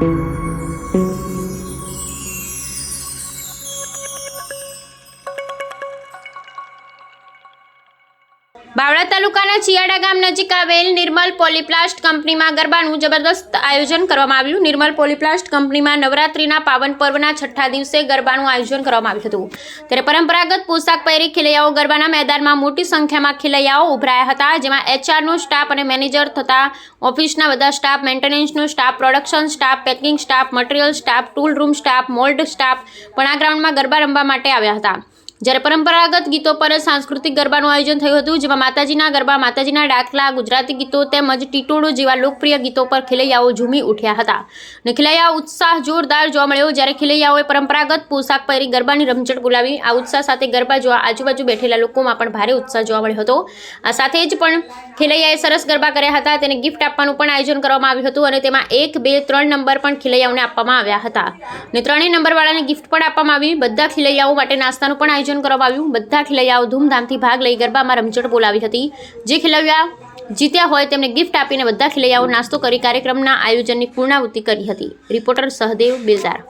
thank you તાલુકાના ચિયાડા ગામ નજીક આવેલ નિર્મલ પોલીપ્લાસ્ટ કંપનીમાં ગરબાનું જબરદસ્ત આયોજન કરવામાં આવ્યું. નિર્મલ પોલીપ્લાસ્ટ કંપનીમાં નવરાત્રીના પાવન પર્વના છઠ્ઠા દિવસે ગરબાનું આયોજન કરવામાં આવ્યું હતું. ત્યારે પરંપરાગત પોશાક પહેરી ખેલૈયાઓ ગરબાના મેદાનમાં મોટી સંખ્યામાં ખેલૈયાઓ ઉભરાયા હતા, જેમાં એચઆરનો સ્ટાફ અને મેનેજર તથા ઓફિસના બધા staff, મેન્ટેનન્સનો staff, production staff, packing staff, material staff, tool room staff, mould staff પણ આ ગ્રાઉન્ડમાં ગરબા રમવા માટે આવ્યા હતા. જ્યારે પરંપરાગત ગીતો પર સાંસ્કૃતિક ગરબાનું આયોજન થયું હતું, જેમાં માતાજીના ગરબા, માતાજીના ડાકલા, ગુજરાતી ગીતો તેમજ ટીટોળો જેવા લોકપ્રિય ગીતો પર ખેલૈયાઓ ઝૂમી ઉઠ્યા હતા. અને ખેલૈયા ઉત્સાહ જોરદાર જોવા મળ્યો, જ્યારે ખેલૈયાઓએ પરંપરાગત પોશાક પહેરી ગરબાની રમઝટ બોલાવી આ ઉત્સાહ સાથે ગરબા જોવા આજુબાજુ બેઠેલા લોકોમાં પણ ભારે ઉત્સાહ જોવા મળ્યો હતો. આ સાથે જ પણ ખેલૈયાએ સરસ ગરબા કર્યા હતા. તેને ગિફ્ટ આપવાનું પણ આયોજન કરવામાં આવ્યું હતું અને તેમાં એક, બે, ત્રણ નંબર પણ ખેલૈયાઓને આપવામાં આવ્યા હતા. અને ત્રણેય નંબરવાળાને ગિફ્ટ પણ આપવામાં આવી. બધા ખેલૈયાઓ માટે નાસ્તાનું પણ આયોજન કરવામાં આવ્યું. બધા ખેલૈયાઓ ધૂમધામથી ભાગ લઈ ગરબામાં રમઝટ બોલાવી હતી. જે ખેલૈયા જીત્યા હોય તેમને ગિફ્ટ આપીને બધા ખેલૈયાઓ નાસ્તો કરી કાર્યક્રમના આયોજનની પૂર્ણાવૃત્તિ કરી હતી. રિપોર્ટર સહદેવ બેલદાર